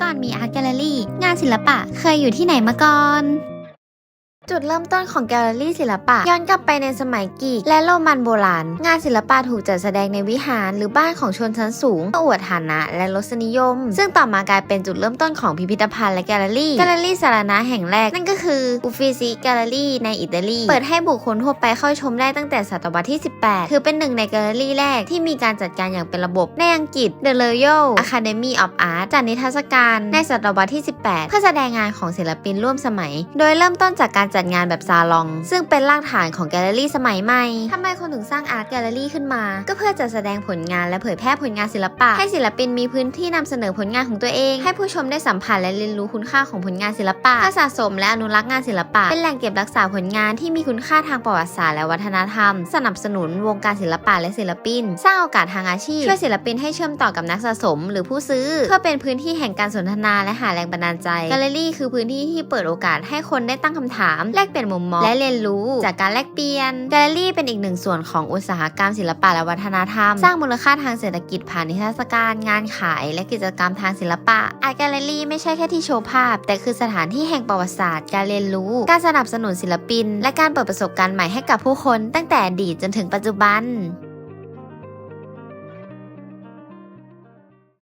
ก่อนมีอาร์ตแกลเลอรี่งานศิลปะเคยอยู่ที่ไหนมาก่อน จุดเริ่มต้นของแกลเลอรี่ศิลปะ ย้อนกลับไปในสมัยกรีกและโรมันโบราณ งานศิลปะถูกจัดแสดงในวิหารหรือบ้านของชนชั้นสูงเพื่ออวดฐานะและรสนิยม ซึ่งต่อมากลายเป็นจุดเริ่มต้นของพิพิธภัณฑ์และแกลเลอรี่แกลเลอรี่สาธารณะแห่งแรก นั่นก็คืออูฟิซิแกลเลอรี่ในอิตาลี เปิดให้บุคคลทั่วไปเข้าชมได้ตั้งแต่ศตวรรษที่ 18 ถือเป็นหนึ่งในแกลเลอรี่แรกที่มีการจัดการอย่างเป็นระบบในอังกฤษ The Royal Academy of Art จัดนิทรรศการในศตวรรษที่ 18 เพื่อแสดงงานของศิลปินร่วมสมัย โดยเริ่มต้นจากการจัดงานแบบซาลอง ซึ่งเป็นรากฐานของแกลเลอรี่สมัยใหม่ทำไมคนถึงสร้างอาร์ตแกลเลอรี่ขึ้นมา ก็เพื่อจะแสดงผลงานและเผยแพร่ผลงานศิลปะ ให้ศิลปินมีพื้นที่นำเสนอผลงานของตัวเอง ให้ผู้ชมได้สัมผัสและเรียนรู้คุณค่าของผลงานศิลปะเพื่อสะสมและอนุรักษ์งานศิลปะ เป็นแหล่งเก็บรักษาผลงานที่มีคุณค่าทางประวัติศาสตร์และวัฒนธรรม สนับสนุนวงการศิลปะและศิลปิน สร้างโอกาสทางอาชีพ ช่วยศิลปินให้เชื่อมต่อกับนักสะสม หรือผู้ซื้อ เพื่อเป็นพื้นที่แห่งการสนทนาและหาแรงบันดาลใจ แกลเลอรี่คือพื้นที่ที่เปิดโอกาสให้คนได้ตั้งคำถามแลกเปลี่ยนมุมมองและเรียนรู้จากการแลกเปลี่ยนแกลเลอรี่เป็นอีกหนึ่งส่วนของอุตสาหกรรมศิลปะและวัฒนธรรม สร้างมูลค่าทางเศรษฐกิจผ่านนิทรรศการงานขายและกิจกรรมทางศิลปะอาร์ตแกลเลอรี่ไม่ใช่แค่ที่โชว์ภาพ แต่คือสถานที่แห่งประวัติศาสตร์ การเรียนรู้ การสนับสนุนศิลปิน และการเปิดประสบการณ์ใหม่ให้กับผู้คน ตั้งแต่อดีตจนถึงปัจจุบัน